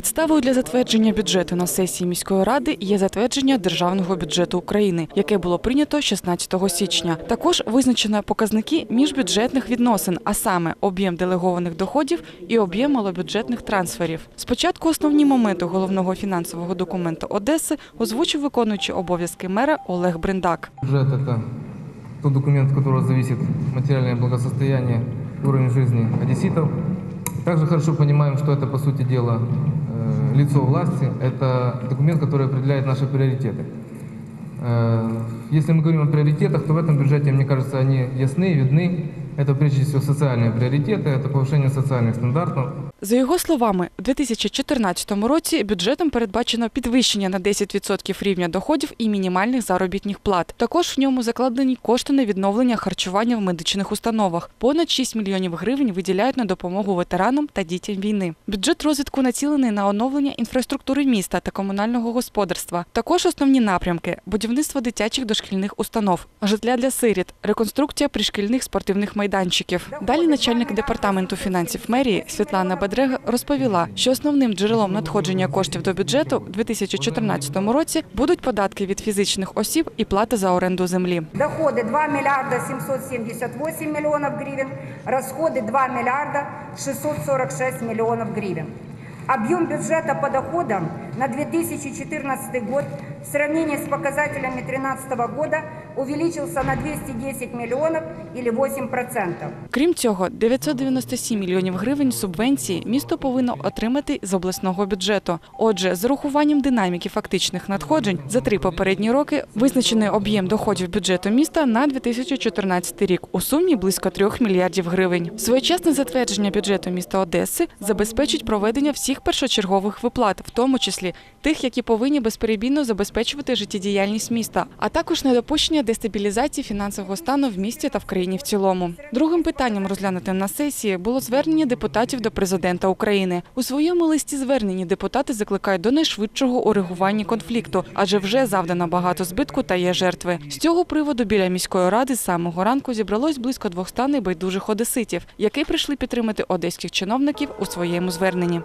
Підставою для затвердження бюджету на сесії міської ради є затвердження державного бюджету України, яке було прийнято 16 січня. Також визначено показники міжбюджетних відносин, а саме об'єм делегованих доходів і об'єм малобюджетних трансферів. Спочатку основні моменти головного фінансового документу Одеси озвучив виконуючий обов'язки мера Олег Бриндак. Бюджет – это тот документ, от которого зависит материальное благосостояние и уровень жизни одесситов. Также хорошо понимаем, что это, по сути дела, э, лицо власти. Это документ, который определяет наши приоритеты. Э, Если мы говорим о приоритетах, то в этом бюджете, мне кажется, они ясны, видны. Это прежде всего социальные приоритеты, это повышение социальных стандартов, За його словами, у 2014 році бюджетом передбачено підвищення на 10% рівня доходів і мінімальних заробітних плат. Також в ньому закладені кошти на відновлення харчування в медичних установах. Понад 6 мільйонів гривень виділяють на допомогу ветеранам та дітям війни. Бюджет розвитку націлений на оновлення інфраструктури міста та комунального господарства. Також основні напрямки: будівництво дитячих дошкільних установ, житля для сиріт, реконструкція пришкільних спортивних майданчиків. Далі начальник департаменту фінансів мерії Світлана Бедрега розповіла, що основним джерелом надходження коштів до бюджету у 2014 році будуть податки від фізичних осіб і плата за оренду землі. Доходы 2 миллиарда 778 миллионов гривен, расходы 2 миллиарда 646 миллионов гривен. Объем бюджета по доходам на 2014 год в сравнении с показателями 2013 года увеличился на 210 миллионов или 8%. Крім цього, 997 мільйонів гривень субвенції місто повинно отримати з обласного бюджету. Отже, з урахуванням динаміки фактичних надходжень за три попередні роки визначений об'єм доходів бюджету міста на 2014 рік у сумі близько 3 мільярдів гривень. Своєчасне затвердження бюджету міста Одеси забезпечить проведення всіх першочергових виплат, в тому числі тих, які повинні безперебійно забезпечувати життєдіяльність міста, а також недопущення дестабілізації фінансового стану в місті та в країні в цілому. Другим питанням, розглянутим на сесії, було звернення депутатів до президента України. У своєму листі зверненні депутати закликають до найшвидшого урегування конфлікту, адже вже завдано багато збитку та є жертви. З цього приводу біля міської ради з самого ранку зібралось близько 200 небайдужих одеситів, які прийшли підтримати одеських чиновників у своєму зверненні.